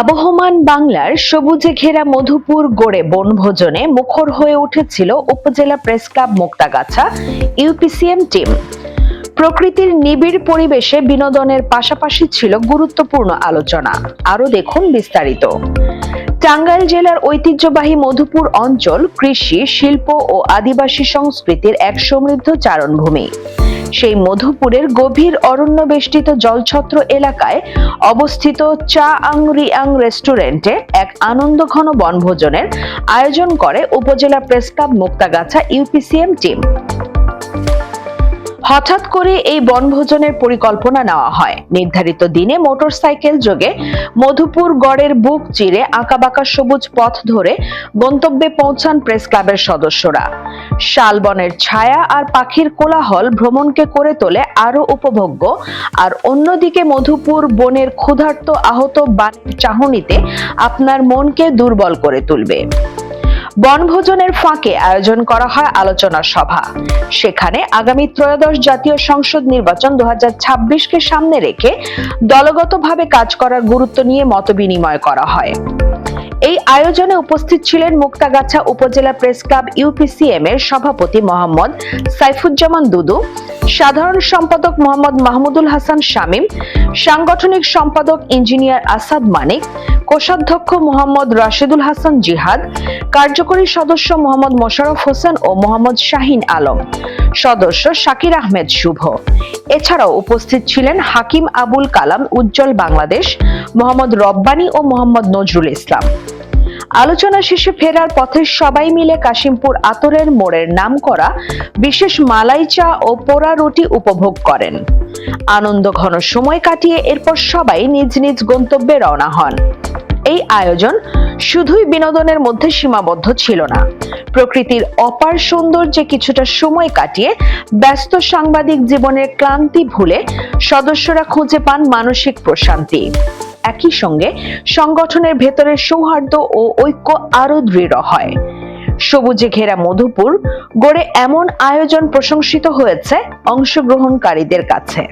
আবহমান বাংলার সবুজে ঘেরা মধুপুর গড়ে বনভোজনে মুখর হয়ে উঠেছিল উপজেলা press club Muktagachha UPCM team. প্রকৃতির নিবিড় পরিবেশে বিনোদনের পাশাপাশি ছিল গুরুত্বপূর্ণ আলোচনা। আরও দেখুন বিস্তারিত। টাঙ্গাইল জেলার ঐতিহ্যবাহী মধুপুর অঞ্চল কৃষি, শিল্প ও আদিবাসী সংস্কৃতির এক সমৃদ্ধ চারণভূমি। সেই মধুপুরের গভীর অরণ্য বেষ্টিত জলছত্র এলাকায় অবস্থিত চা আং রিয়াং রেস্টুরেন্টে এক আনন্দ ঘন বনভোজনের আয়োজন করে উপজেলা press club Muktagachha UPCM team. হঠাৎ করে এই বনভোজনের পরিকল্পনা নেওয়া হয়। নির্ধারিত দিনে মোটরসাইকেল যোগে মধুপুর গড়ের বুক চিরে আঁকাবাঁকা সবুজ পথ ধরে গন্তব্যে পৌঁছান প্রেস ক্লাবের সদস্যরা। শালবনের ছায়া আর পাখির কোলাহল ভ্রমণকে করে তোলে আরও উপভোগ্য আর অন্যদিকে মধুপুর বনের ক্ষুধার্ত আহত বানের চাহনিতে আপনার মনকে দুর্বল করে তুলবে। বনভোজনের ফাঁকে আয়োজন করা হয় আলোচনা সভা। সেখানে আগামী ত্রয়োদশ জাতীয় সংসদ নির্বাচন দু কে সামনে রেখে দলগতভাবে কাজ করার গুরুত্ব নিয়ে মতবিনিময় করা হয়। এই আয়োজনে উপস্থিত ছিলেন মুক্তাগাছা উপজেলা প্রেস ক্লাব ইউপিসিএম এর সভাপতি মোহাম্মদ সাইফুজ্জামান দুদু, সাধারণ সম্পাদক মোহাম্মদ মাহমুদুল হাসান শামীম, সাংগঠনিক সম্পাদক ইঞ্জিনিয়ার আসাদ মানিক কোষাধ্যক্ষ মোহাম্মদ রাশেদুল হাসান জিহাদ, কার্যকরী সদস্য মোহাম্মদ মোশাররফ হোসেন ও মোহাম্মদ শাহিন আলম। সদস্য শাকির আহমেদ শুভ। এছাড়াও উপস্থিত ছিলেন হাকিম আবুল কালাম উজ্জ্বল বাংলাদেশ, মোহাম্মদ রব্বানী ও মোহাম্মদ নজরুল ইসলাম। আলোচনা শেষে ফেরার পথে সবাই মিলে কাশিমপুর আতরের মোড়ের নাম করা বিশেষ মালাই চা ও পোড়া রুটি উপভোগ করেন। আনন্দ ঘন সময় কাটিয়ে এরপর সবাই নিজ নিজ গন্তব্যে রওনা হন। এই আয়োজন শুধুই বিনোদনের মধ্যে সীমাবদ্ধ ছিল না। প্রকৃতির অপার সৌন্দর্যে কিছুটা সময় কাটিয়ে ব্যস্ত সাংবাদিক জীবনের ক্লান্তি ভুলে সদস্যরা খুঁজে পান মানসিক প্রশান্তি। একই সঙ্গে সংগঠনের ভেতরে সৌহার্দ্য ও ঐক্য আরও দৃঢ় হয়। সবুজে ঘেরা মধুপুর গড়ে এমন আয়োজন প্রশংসিত হয়েছে অংশগ্রহণকারীদের কাছে।